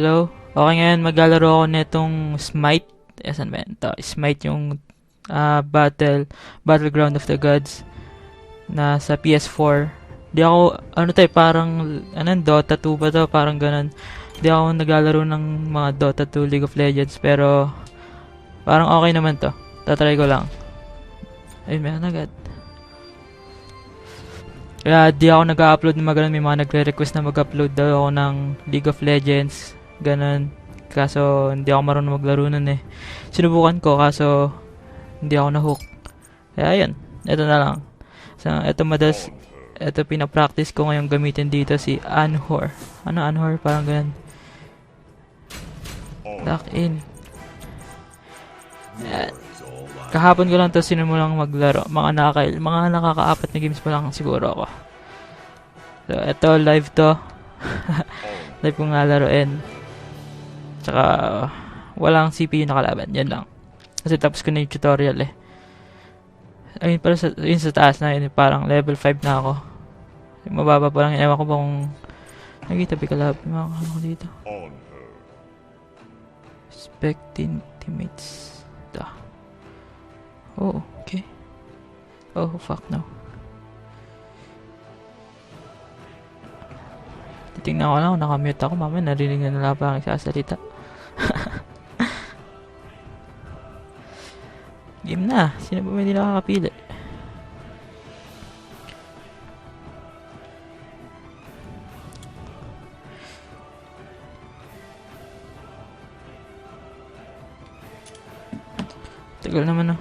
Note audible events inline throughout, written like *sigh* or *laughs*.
hello. Okay ngayon, maglalaro ako netong Smite. Asan ba yan? Ito, Smite yung ah, Battle, Battleground of the Gods na sa PS4. Di ako, ano tayo, parang, ano, Dota 2 ba to? Parang ganun. Di ako naglalaro ng mga Dota 2, League of Legends, pero parang okay naman to. Tatry ko lang. Ayun, meron agad. Kaya di ako nag-upload ng mga. May mga nagre-request na mag-upload daw ako ng League of Legends. Ganun. Kaso hindi ako marunong maglaro nun eh. Sinubukan ko kaso hindi ako na-hook. Kaya yun. Ito na lang. So, ito madalas, ito pinapractice ko ngayong gamitin dito si Anhor. Ano Anhor? Parang ganun. Lock in. Kahapon ko lang to sinimulang maglaro. Mga nakaka mga nakakaapat na games pa lang siguro ako. So, ito live to. *laughs* live ko nga laruin. Tsaka, walang CPU nakalaban. Yan lang. Kasi tapos ko na yung tutorial eh. I mean, para sa, yun sa taas na yun, eh, parang level 5 na ako. Yung mababa pa lang, ewan ko ba kung nakita ba kalab, yung mga ano ko dito. Expecting teammates. Da. Oh, okay. Oh, fuck no. Titingnan ko lang kung nakamute ako. Mamaya narinig na nila pa ang sasalita. *laughs* Game na. Sino ba may hindi nakakapili? Tagal naman ah.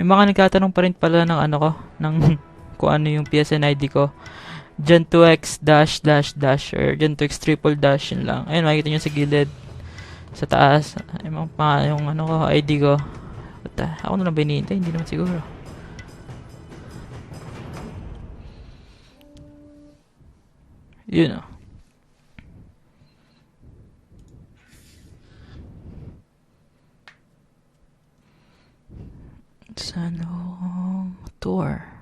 May mga nagtatanong pa rin pala ng ano ko, ng *laughs* kung ano yung PSN ID ko. Gen 2X dash dash dash or Gen 2X triple dash yun lang. Ayun, makikita nyo sa gilid. Sa taas. Yung, mga, pa- yung ano ko, ID ko. Puta, ako na lang ba hinihintay? Hindi naman siguro. Yun oh. Sanong tour.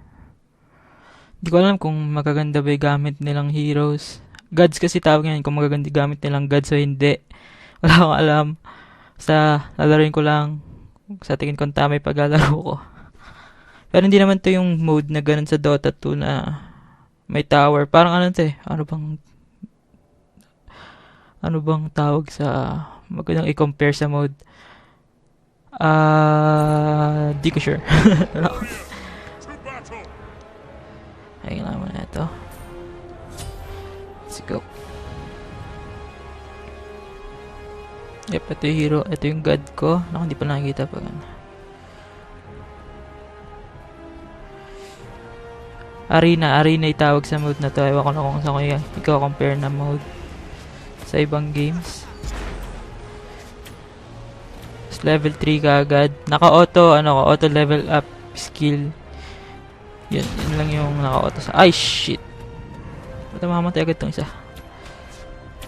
Hindi ko alam kung magaganda ba yung gamit nilang heroes. Gods kasi tawag yan kung magaganda gamit nilang gods o hindi. *laughs* Wala akong alam. Sa lalaroin ko lang. Sa tingin ko tama yung paglalaro ko. *laughs* Pero hindi naman to yung mode na ganun sa Dota 2 na may tower. Parang ano to eh. Ano bang ano bang tawag sa magandang i-compare sa mode? Ah, di ko sure. *laughs* ito yung hero. Ito yung god ko. Naku, hindi pa nakikita pa gan. Arena. Arena itawag sa mode na to. Ewan ko na kung saan ko y- i-compare na mode sa ibang games. Tapos level 3 ka agad. Naka-auto, ano ko, auto level up skill. Yun, yun lang yung naka-auto sa... Ay, shit! Ba't mamamatay agad tong isa?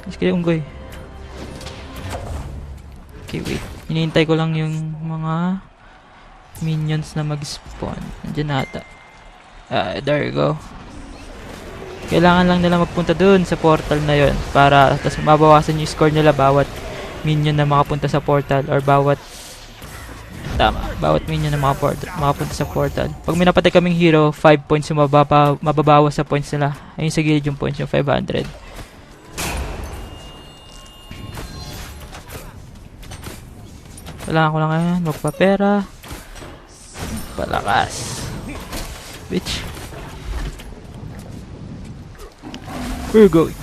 Mas kaya unggoy. Okay, wait. Hinihintay ko lang yung mga minions na mag-spawn. Nandiyan na ata. Ah, there you go. Kailangan lang nila magpunta dun sa portal na yon para tas mabawasan yung score nila bawat minion na makapunta sa portal or bawat tama, bawat minion na makapunta, makapunta sa portal. Pag may napatay kaming hero, 5 points yung mababa, mababawas sa points nila. Ayun sa gilid yung points, yung 500. Kailangan ko lang ngayon magpapera. Palakas. Bitch. Where you going?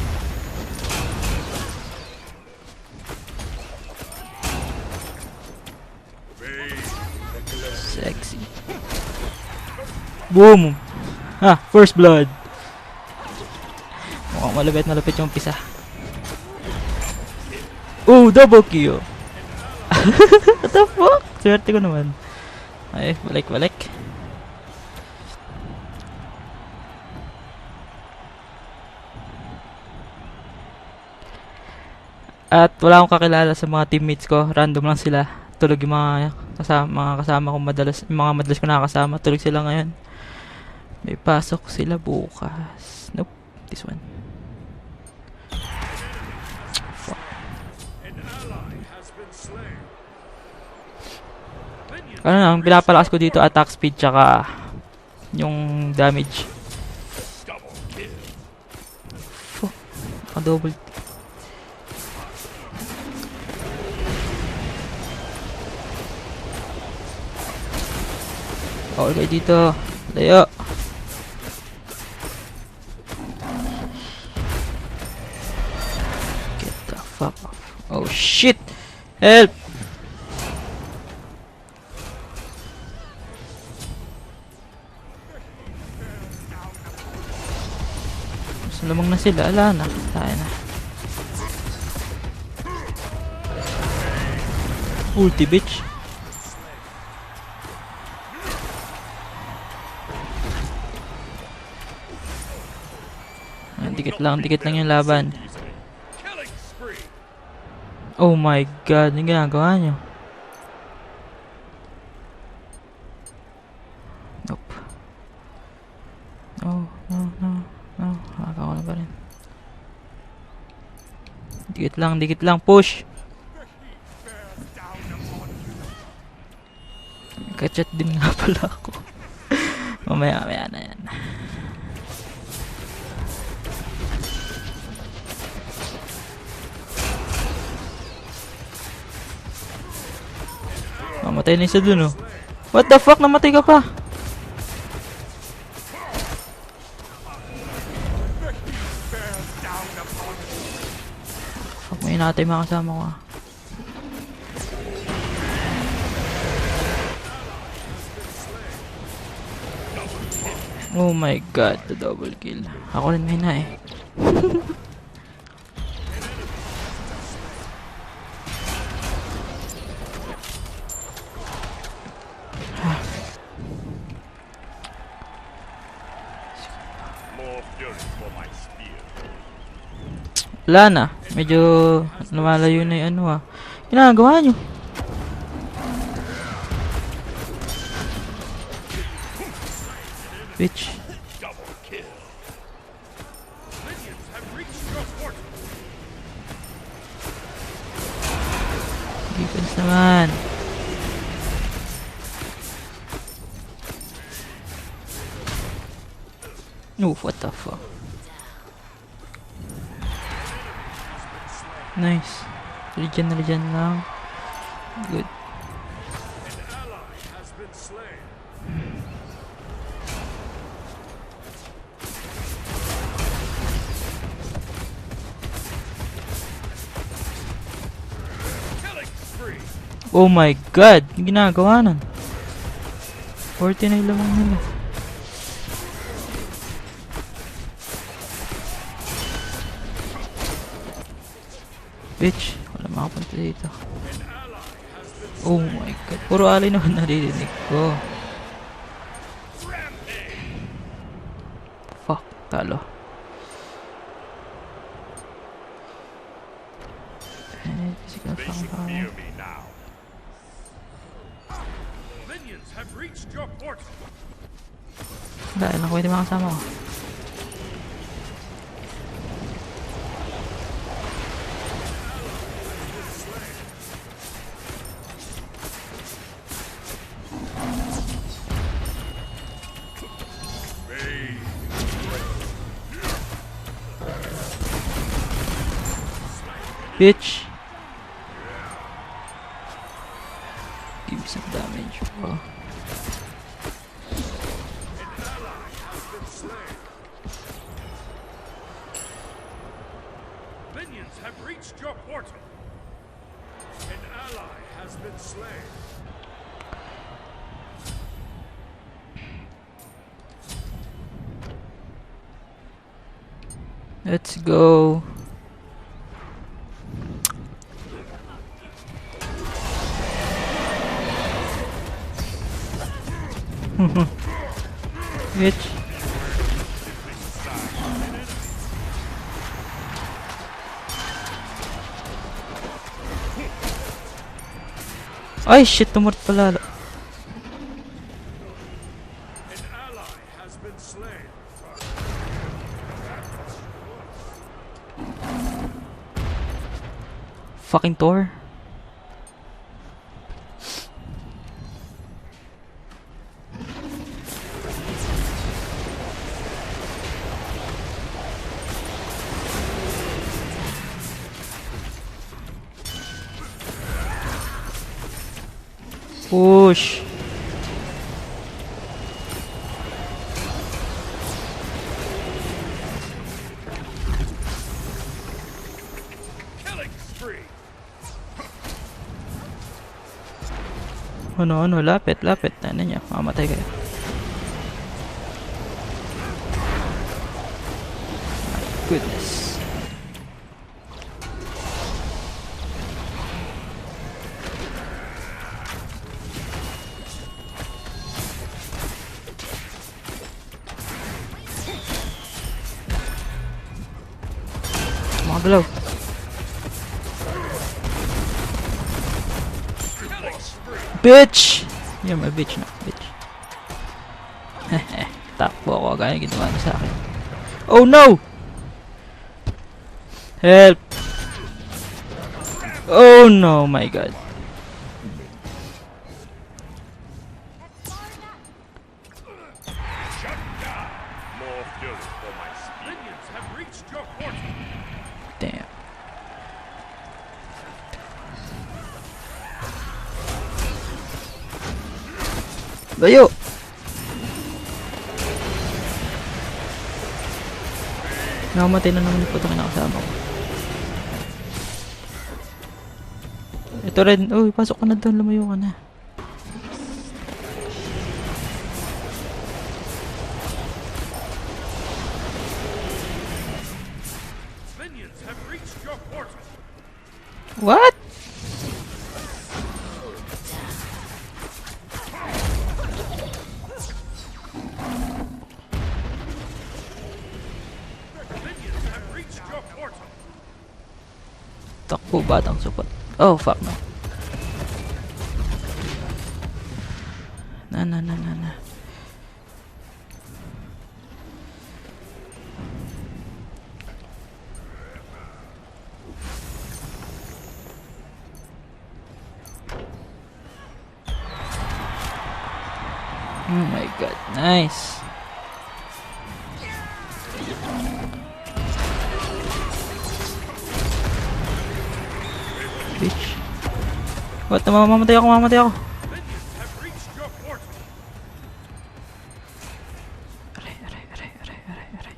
Sexy. Boom! Ha, first blood. Mukhang malapit malapit yung pisa. Oh, double kill. What the fuck? Swerte ko naman. Ay, balik-balik. At wala akong kakilala sa mga teammates ko. Random lang sila. Tulog yung mga kasama, mga kasama ko madalas. Yung mga madalas ko nakakasama. Tulog sila ngayon. May pasok sila bukas. Nope. This one. Fuck. Ano lang, pinapalakas ko dito attack speed tsaka yung damage. Fuck. Naka-double. Bawal kayo dito. Layo. Get the fuck off. Oh shit! Help! Sila. Ala na. Tayo na. Ulti bitch. Dikit lang, dikit lang yung laban. Oh my god, yung ginagawa nyo. Nope. No, no, no, no. Nakaka ko na pa rin. Dikit lang, dikit lang. Push! Kachat din nga pala ako. *laughs* mamaya, mamaya na yan. Mamatay na isa dun oh. What the fuck? Namatay ka pa. May natin mga kasama ko ah. Oh my god, the double kill. Ako rin may na eh. *laughs* More Medyo lumalayo na yung ano ah. Ginagawa nyo. Bitch. Defense naman. Oof, what Nice. Regen, regen lang. Good. An ally has been slain. Killing spree. Oh my god! Yung ginagawa nun. 40 na yung lamang nila. Bitch, wala makapunta dito. Oh my god, puro alay naman naririnig ko. Fuck, talo. Eh, physical portal. Dahil lang pwede makasama ko. Bitch! Give me some damage. Minions have reached your portal. An ally has been slain. Let's go. Ay, shit, tumort pala. Fucking Thor. Push. Ano, ano, lapit, lapit. Ano niya, mamatay kayo. Spree. Bitch! You're my bitch na, bitch. Takbo ako agad ginawa niya sa akin. Oh no! Help! Oh no, my god. Layo! Nakamatay na naman yung putang na kasama ko. Ito rin. Uy, pasok ka na doon. Lumayo ka na. Takbo batang supot. Oh, fuck no. Na na na na na. Oh my god, nice. What? Mamamatay ako, mamamatay ako. Aray, aray, aray, aray, aray, aray.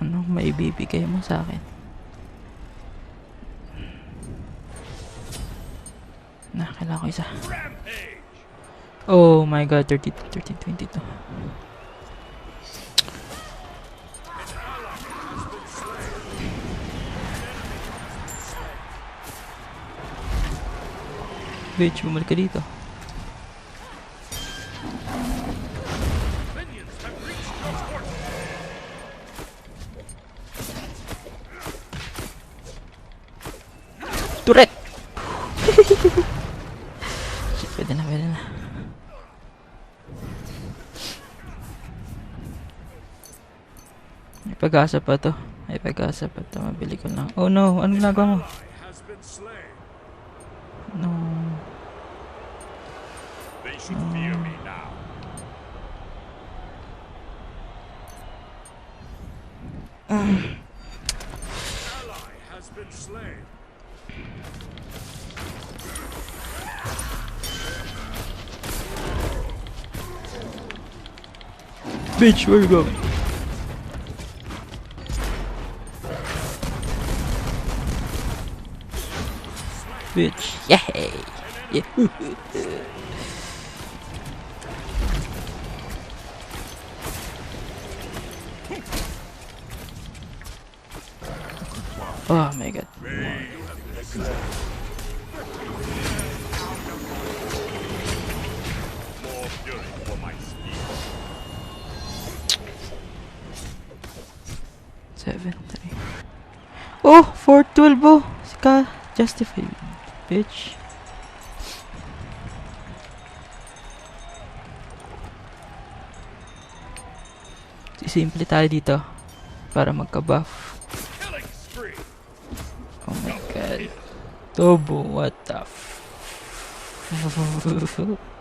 Ano maibibigay mo sa akin? Na, kailangan ko isa. Oh my god, 30, 30, 22. Bitch, bumalik ka dito. Turret! *laughs* Shit, pwede na, pwede na. May pag-asa pa to. May pag-asa pa to. Mabili ko lang. Oh no, ano ginagawa mo? No. They should fear me now. Ally has been slain. Bitch, where you going? Bitch. Yay! Yeah. *laughs* 7, 3. Oh! 412 oh! Sika, justified, bitch. Simple tayo dito para magka-buff. Oh my god. Tobo, what the f... *laughs*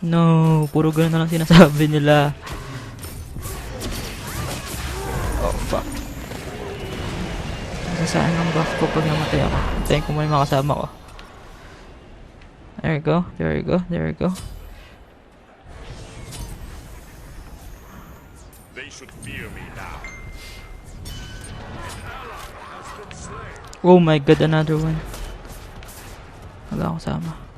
no, puro ganun na lang sinasabi nila. Oh, fuck. Nasaan ang buff ko pag namatay ako? Hintayin ko muna yung mga kasama ko. There we go, there we go, there we go. They should fear me now. Oh my god, another one. Wala akong kasama.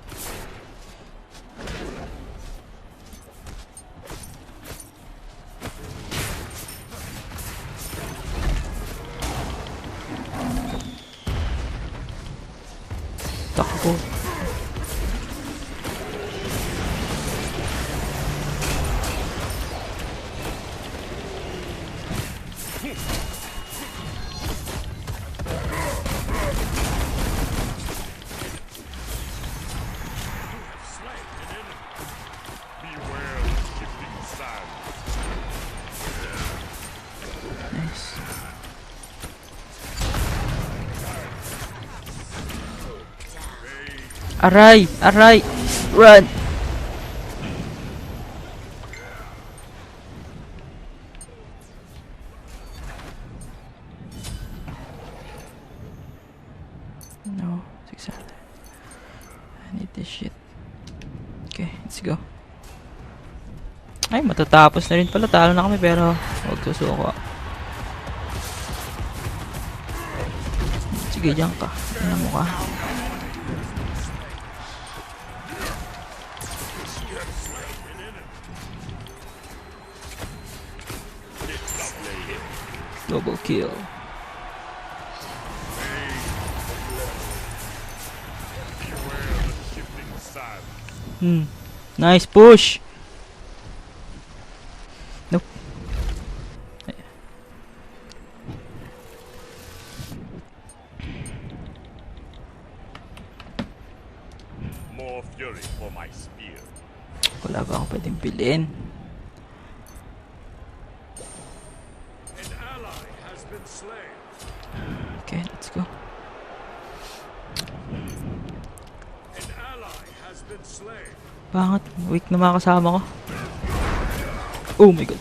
Takbo. Slain Aray! Aray! Run! No, 600. I need this shit. Okay, let's go. Ay, matatapos na rin pala. Talo na kami pero huwag susuko. Sige, diyan ka. Tingnan mo ka. Kill. Hmm. Nice push. Nope. More fury for my spear. Wala ba akong pwedeng bilhin? Bakit? Weak na mga kasama ko. Oh my god.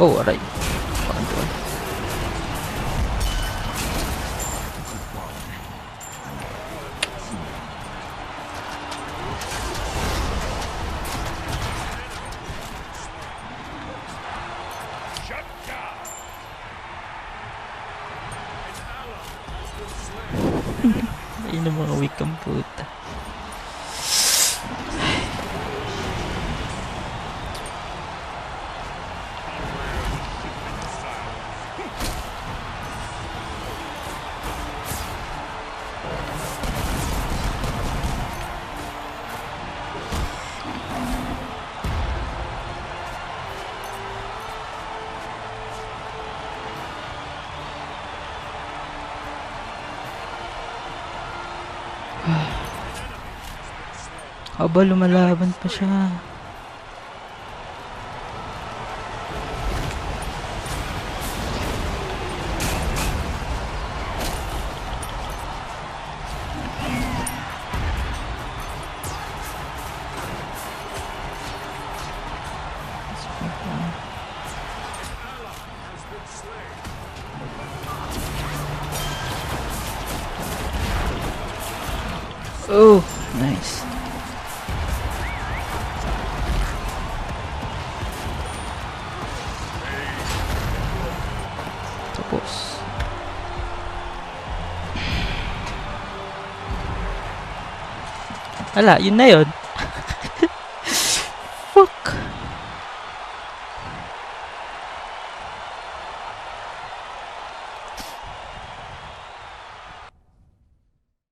Oh, aray. Control. Aba, lumalaban pa siya. Oh, nice. Wala, yun na yun.